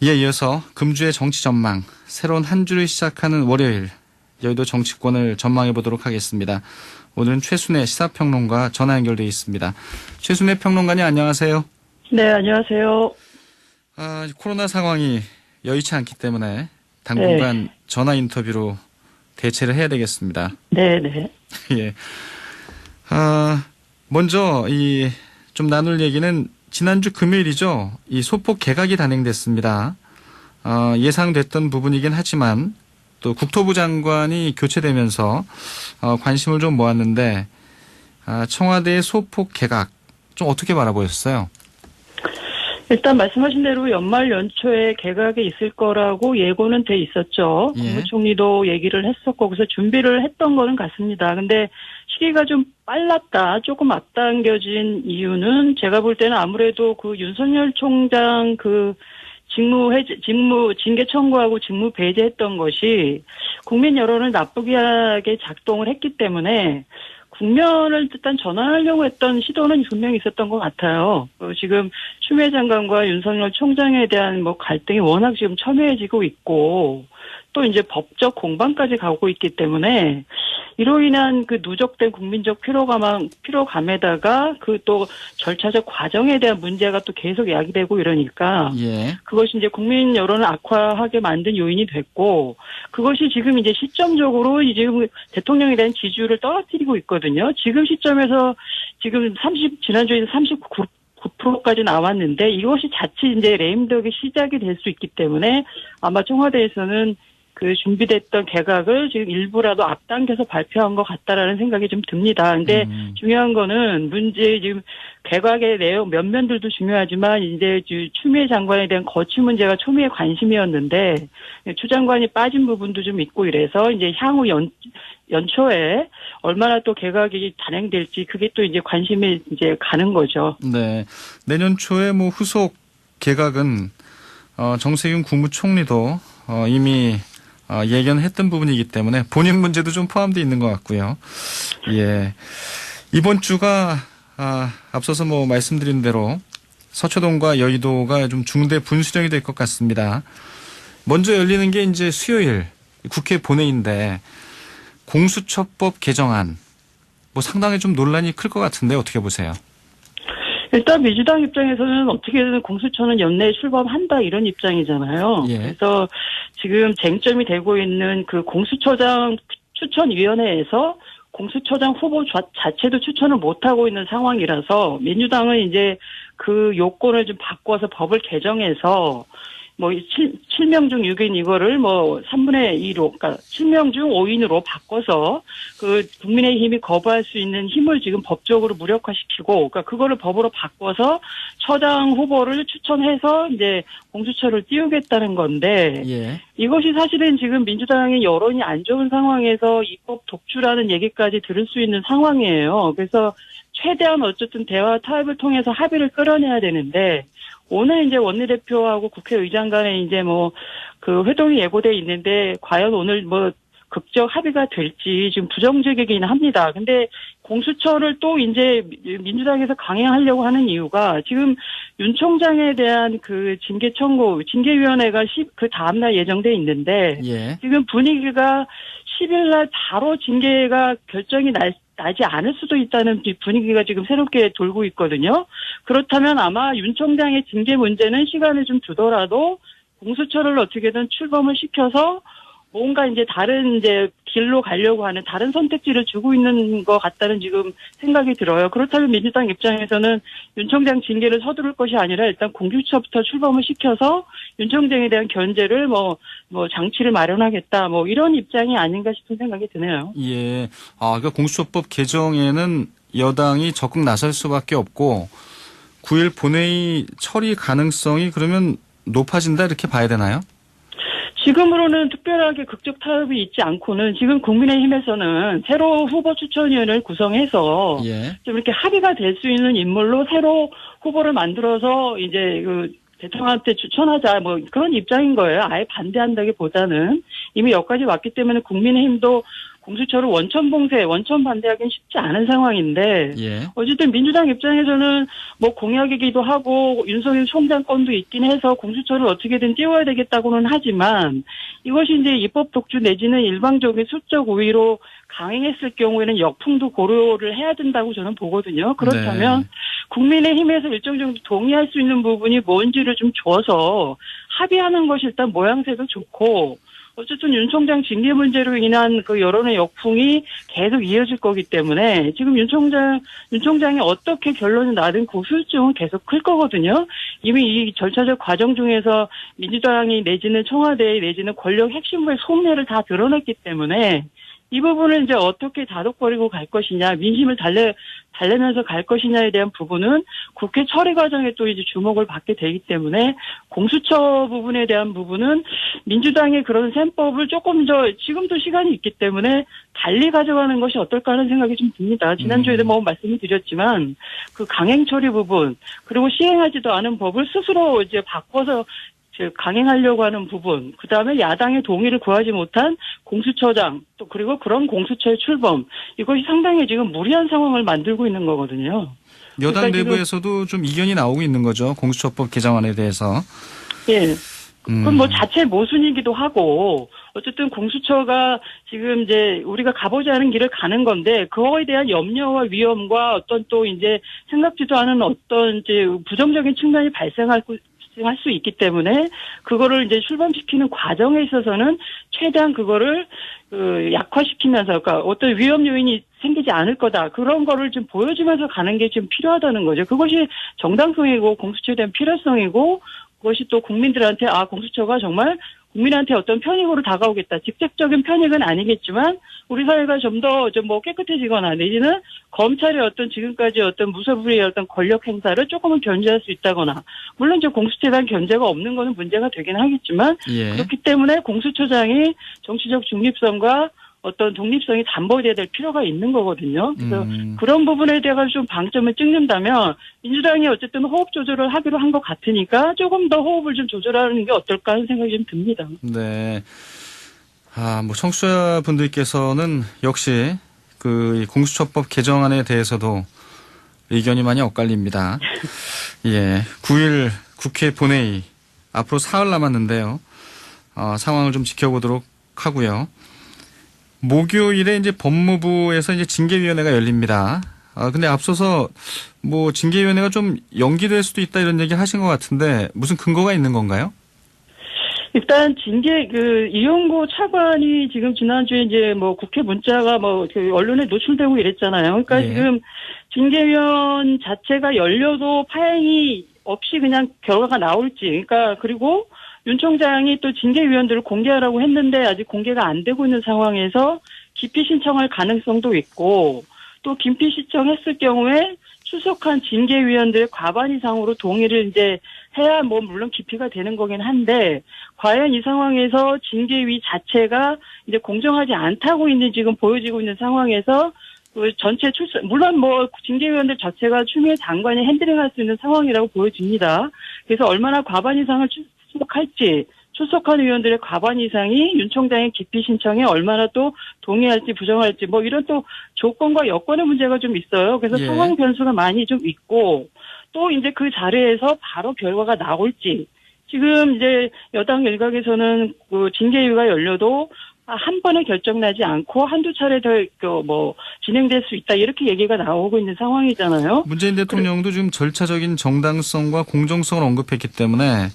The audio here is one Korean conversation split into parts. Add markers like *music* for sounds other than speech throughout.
이에 이어서 금주의 정치 전망, 새로운 한 주를 시작하는 월요일, 여의도 정치권을 전망해 보도록 하겠습니다. 오늘은 최순애 시사평론가 전화 연결돼 있습니다. 최순애 평론가님 안녕하세요. 네, 안녕하세요. 아, 코로나 상황이 여의치 않기 때문에 당분간 전화 인터뷰로 대체를 해야 되겠습니다. 네, 네. *laughs* 예. 아, 먼저 이 좀 나눌 얘기는 지난주 금요일이죠. 이 소폭 개각이 단행됐습니다. 어, 예상됐던 부분이긴 하지만 또 국토부 장관이 교체되면서 어, 관심을 좀 모았는데 아, 청와대의 소폭 개각 좀 어떻게 바라보였어요? 일단 말씀하신 대로 연말 연초에 개각이 있을 거라고 예고는 돼 있었죠. 예. 국무총리도 얘기를 했었고 그래서 준비를 했던 거는 같습니다. 근데 시기가 좀 빨랐다, 조금 앞당겨진 이유는 제가 볼 때는 아무래도 그 윤석열 총장 그 직무 해제, 직무 징계 청구하고 직무 배제했던 것이 국민 여론을 나쁘게 하게 작동을 했기 때문에 국면을 일단 전환하려고 했던 시도는 분명히 있었던 것 같아요. 어, 지금 추미애 장관과 윤석열 총장에 대한 뭐 갈등이 워낙 지금 첨예해지고 있고 또 이제 법적 공방까지 가고 있기 때문에 이로 인한 그 누적된 국민적 피로감, 피로감에다가 그 또 절차적 과정에 대한 문제가 또 계속 야기되고 이러니까 예. 그것이 이제 국민 여론을 악화하게 만든 요인이 됐고 그것이 지금 이제 시점적으로 이제 지금 대통령에 대한 지지율을 떨어뜨리고 있거든요. 지금 시점에서 지금 30 지난주에 39 9%까지 나왔는데 이것이 자칫 이제 레임덕의 시작이 될 수 있기 때문에 아마 청와대에서는 그 준비됐던 개각을 지금 일부라도 앞당겨서 발표한 것 같다라는 생각이 좀 듭니다. 근데 음. 중요한 거는 문제 지금 개각의 내용 몇 면들도 중요하지만 이제 주- 추미애 장관에 대한 거취 문제가 초미의 관심이었는데 추 장관이 빠진 부분도 좀 있고 이래서 이제 향후 연 연초에 얼마나 또 개각이 단행될지 그게 또 이제 관심이 이제 가는 거죠. 네. 내년 초에 뭐 후속 개각은 어, 정세균 국무총리도 어, 이미 어, 예견했던 부분이기 때문에 본인 문제도 좀 포함되어 있는 것 같고요. 예. 이번 주가 아, 앞서서 뭐 말씀드린 대로 서초동과 여의도가 좀 중대 분수령이 될 것 같습니다. 먼저 열리는 게 이제 수요일 국회 본회의인데 공수처법 개정안 뭐 상당히 좀 논란이 클 것 같은데 어떻게 보세요? 일단 민주당 입장에서는 어떻게든 공수처는 연내에 출범한다 이런 입장이잖아요. 예. 그래서 지금 쟁점이 되고 있는 그 공수처장 추천위원회에서 공수처장 후보 자- 자체도 추천을 못하고 있는 상황이라서 민주당은 이제 그 요건을 좀 바꿔서 법을 개정해서 뭐 7, 명 중 6인 이거를 뭐 3분의 2로 그러니까 7명 중 5인으로 바꿔서 그 국민의힘이 거부할 수 있는 힘을 지금 법적으로 무력화시키고 그러니까 그거를 법으로 바꿔서 처장 후보를 추천해서 이제 공수처를 띄우겠다는 건데 예. 이것이 사실은 지금 민주당의 여론이 안 좋은 상황에서 입법 독주라는 얘기까지 들을 수 있는 상황이에요. 그래서 최대한 어쨌든 대화 타협을 통해서 합의를 끌어내야 되는데 오늘 이제 원내대표하고 국회의장 간에 이제 뭐 그 회동이 예고돼 있는데 과연 오늘 뭐 극적 합의가 될지 지금 부정적이긴 합니다. 근데 공수처를 또 이제 민주당에서 강행하려고 하는 이유가 지금 윤 총장에 대한 그 징계 청구, 징계위원회가 10, 그 다음날 예정돼 있는데 예. 지금 분위기가 10일 날 바로 징계가 결정이 날, 나지 않을 수도 있다는 분위기가 지금 새롭게 돌고 있거든요. 그렇다면 아마 윤 총장의 징계 문제는 시간을 좀 두더라도 공수처를 어떻게든 출범을 시켜서 뭔가 이제 다른 이제 길로 가려고 하는 다른 선택지를 주고 있는 것 같다는 지금 생각이 들어요. 그렇다면 민주당 입장에서는 윤 총장 징계를 서두를 것이 아니라 일단 공수처부터 출범을 시켜서 윤 총장에 대한 견제를 뭐, 뭐 장치를 마련하겠다 뭐 이런 입장이 아닌가 싶은 생각이 드네요. 예. 아, 그러니까 공수처법 개정에는 여당이 적극 나설 수밖에 없고 9일 본회의 처리 가능성이 그러면 높아진다 이렇게 봐야 되나요? 지금으로는 특별하게 극적 타협이 있지 않고는 지금 국민의힘에서는 새로 후보 추천위원회를 구성해서 예. 좀 이렇게 합의가 될 수 있는 인물로 새로 후보를 만들어서 이제 그 대통령한테 추천하자 뭐 그런 입장인 거예요. 아예 반대한다기보다는 이미 여기까지 왔기 때문에 국민의힘도 공수처를 원천 봉쇄, 원천 반대하기는 쉽지 않은 상황인데 예. 어쨌든 민주당 입장에서는 뭐 공약이기도 하고 윤석열 총장 건도 있긴 해서 공수처를 어떻게든 띄워야 되겠다고는 하지만 이것이 이제 입법 독주 내지는 일방적인 수적 우위로 강행했을 경우에는 역풍도 고려를 해야 된다고 저는 보거든요. 그렇다면 네. 국민의힘에서 일정 정도 동의할 수 있는 부분이 뭔지를 좀 줘서 합의하는 것이 일단 모양새도 좋고 어쨌든 윤 총장 징계 문제로 인한 그 여론의 역풍이 계속 이어질 거기 때문에 지금 윤 총장, 윤 총장이 어떻게 결론이 나든 그 후유증은 계속 클 거거든요. 이미 이 절차적 과정 중에서 민주당이 내지는 청와대 내지는 권력 핵심부의 속내를 다 드러냈기 때문에 이 부분을 이제 어떻게 다독거리고 갈 것이냐, 민심을 달래, 달래면서 갈 것이냐에 대한 부분은 국회 처리 과정에 또 이제 주목을 받게 되기 때문에 공수처 부분에 대한 부분은 민주당의 그런 셈법을 조금 더 지금도 시간이 있기 때문에 달리 가져가는 것이 어떨까 하는 생각이 좀 듭니다. 지난주에도 음. 뭐 말씀을 드렸지만 그 강행 처리 부분 그리고 시행하지도 않은 법을 스스로 이제 바꿔서 즉 강행하려고 하는 부분, 그 다음에 야당의 동의를 구하지 못한 공수처장, 또 그리고 그런 공수처의 출범, 이것이 상당히 지금 무리한 상황을 만들고 있는 거거든요. 여당 그러니까 내부에서도 좀 이견이 나오고 있는 거죠. 공수처법 개정안에 대해서. 예. 음. 그건 뭐 자체 모순이기도 하고 어쨌든 공수처가 지금 이제 우리가 가보지 않은 길을 가는 건데 그거에 대한 염려와 위험과 어떤 또 이제 생각지도 않은 어떤 이제 부정적인 측면이 발생 할 수- 할수 있기 때문에 그거를 이제 출범시키는 과정에 있어서는 최대한 그거를 그 약화시키면서 그러니까 어떤 위험 요인이 생기지 않을 거다 그런 거를 좀 보여주면서 가는 게 좀 필요하다는 거죠. 그것이 정당성이고 공수처에 대한 필요성이고 그것이 또 국민들한테 아 공수처가 정말 국민한테 어떤 편익으로 다가오겠다. 직접적인 편익은 아니겠지만 우리 사회가 좀 더 좀 뭐 깨끗해지거나 내지는 검찰의 어떤 지금까지 어떤 무소불위의 어떤 권력 행사를 조금은 견제할 수 있다거나 물론 이제 공수처에 대한 견제가 없는 거는 문제가 되긴 하겠지만 예. 그렇기 때문에 공수처장이 정치적 중립성과 어떤 독립성이 담보돼야 될 필요가 있는 거거든요. 그래서 음. 그런 부분에 대해서 좀 방점을 찍는다면 민주당이 어쨌든 호흡 조절을 하기로 한 것 같으니까 조금 더 호흡을 좀 조절하는 게 어떨까 하는 생각이 좀 듭니다. 네. 아, 뭐 청취자분들께서는 역시 그이 공수처법 개정안에 대해서도 의견이 많이 엇갈립니다. *laughs* 예. 9일 국회 본회의 앞으로 사흘 남았는데요. 어, 상황을 좀 지켜보도록 하고요. 목요일에 이제 법무부에서 이제 징계위원회가 열립니다. 아, 근데 앞서서 뭐 징계위원회가 좀 연기될 수도 있다 이런 얘기 하신 것 같은데 무슨 근거가 있는 건가요? 일단 징계 그 이용구 차관이 지금 지난주에 이제 뭐 국회 문자가 뭐그 언론에 노출되고 이랬잖아요. 그러니까 예. 지금 징계위원 자체가 열려도 파행이 없이 그냥 결과가 나올지 그러니까 그리고 윤 총장이 또 징계위원들을 공개하라고 했는데 아직 공개가 안 되고 있는 상황에서 기피 신청할 가능성도 있고 또 기피 신청했을 경우에 출석한 징계위원들의 과반 이상으로 동의를 이제 해야 뭐 물론 기피가 되는 거긴 한데 과연 이 상황에서 징계위 자체가 이제 공정하지 않다고 있는 지금 보여지고 있는 상황에서 그 전체 출석 물론 뭐 징계위원들 자체가 추미애 장관이 핸들링할 수 있는 상황이라고 보여집니다. 그래서 얼마나 과반 이상을 출석할지 출석한 의원들의 과반 이상이 윤 총장의 기피 신청에 얼마나 또 동의할지 부정할지 뭐 이런 또 조건과 여건의 문제가 좀 있어요. 그래서 예. 상황 변수가 많이 좀 있고 또 이제 그 자리에서 바로 결과가 나올지 지금 이제 여당 일각에서는 그 징계위가 열려도 한 번에 결정나지 않고 한두 차례 더뭐 진행될 수 있다 이렇게 얘기가 나오고 있는 상황이잖아요. 문재인 대통령도 지금 절차적인 정당성과 공정성을 언급했기 때문에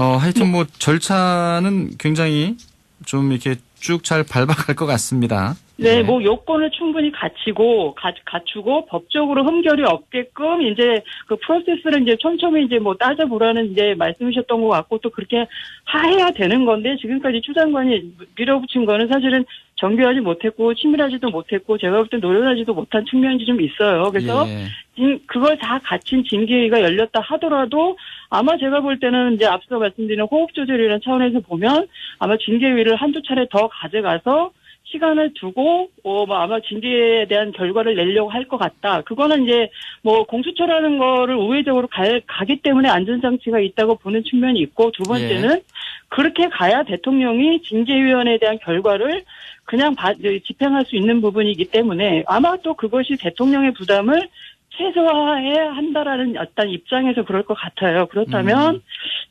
어 하여튼 뭐 절차는 굉장히 좀 이렇게 쭉 잘 밟아갈 것 같습니다. 네, 예. 뭐 요건을 충분히 갖추고 가, 갖추고 법적으로 흠결이 없게끔 이제 그 프로세스를 이제 촘촘히 이제 뭐 따져보라는 이제 말씀이셨던 것 같고 또 그렇게 하해야 되는 건데 지금까지 추 장관이 밀어붙인 거는 사실은 정교하지 못했고 치밀하지도 못했고 제가 볼 때 노련하지도 못한 측면이 좀 있어요. 그래서 예. 징- 그걸 다 갖춘 징계위가 열렸다 하더라도 아마 제가 볼 때는 이제 앞서 말씀드린 호흡 조절이라는 차원에서 보면 아마 징계위를 한두 차례 더 가져가서 시간을 두고 어, 뭐 아마 징계에 대한 결과를 내려고 할 것 같다. 그거는 이제 뭐 공수처라는 거를 우회적으로 갈, 가기 때문에 안전장치가 있다고 보는 측면이 있고 두 번째는 그렇게 가야 대통령이 징계위원회에 대한 결과를 그냥 바- 집행할 수 있는 부분이기 때문에 아마 또 그것이 대통령의 부담을 최소화해야 한다라는 어떤 입장에서 그럴 것 같아요. 그렇다면 음.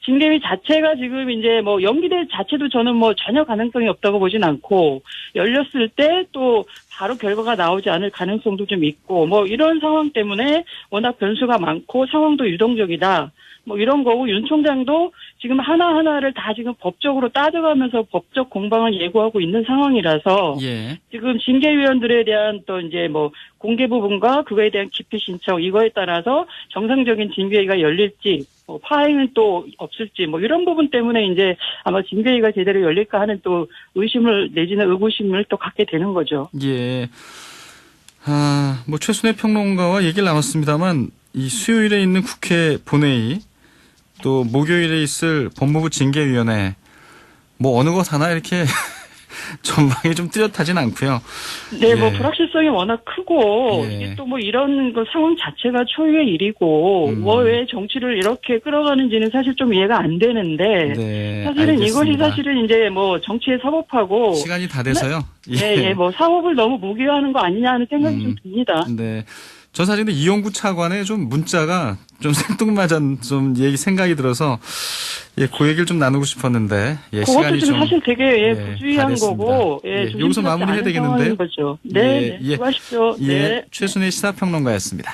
징계위 자체가 지금 이제 뭐 연기될 자체도 저는 뭐 전혀 가능성이 없다고 보진 않고 열렸을 때 또 바로 결과가 나오지 않을 가능성도 좀 있고 뭐 이런 상황 때문에 워낙 변수가 많고 상황도 유동적이다. 뭐 이런 거고 윤 총장도 지금 하나하나를 다 지금 법적으로 따져가면서 법적 공방을 예고하고 있는 상황이라서 예. 지금 징계위원들에 대한 또 이제 뭐 공개 부분과 그거에 대한 기피 신청 이거에 따라서 정상적인 징계위가 열릴지 뭐 파행은 또 없을지 뭐 이런 부분 때문에 이제 아마 징계위가 제대로 열릴까 하는 또 의심을 내지는 의구심을 또 갖게 되는 거죠. 예. 아, 뭐 최순애 평론가와 얘기를 나눴습니다만 이 수요일에 있는 국회 본회의 또 목요일에 있을 법무부 징계위원회 뭐 어느 것 하나 이렇게 *laughs* 전망이 좀 뚜렷하진 않고요. 네, 뭐 예. 불확실성이 워낙 크고 예. 이게 또 뭐 이런 그 상황 자체가 초유의 일이고 음. 뭐왜 정치를 이렇게 끌어가는지는 사실 좀 이해가 안 되는데 네. 사실은 이것이 알겠습니다. 사실은 이제 뭐 정치에 사법하고 시간이 다 돼서요. 예, 예, 뭐 사법을 너무 무기화하는 거 아니냐 하는 생각이 음. 좀 듭니다. 네. 저 사실은 이용구 차관의 좀 문자가 좀 *laughs* 생뚱맞은 좀 얘기 생각이 들어서 예, 그 얘기를 좀 나누고 싶었는데 예, 그것도 시간이 좀 사실 되게 예, 예, 부주의한. 거고 예, 예, 여기서 마무리해야 되겠는데요? 거죠. 네, 예, 네, 예. 수고하십시오. 예, 네. 최순애 시사평론가였습니다.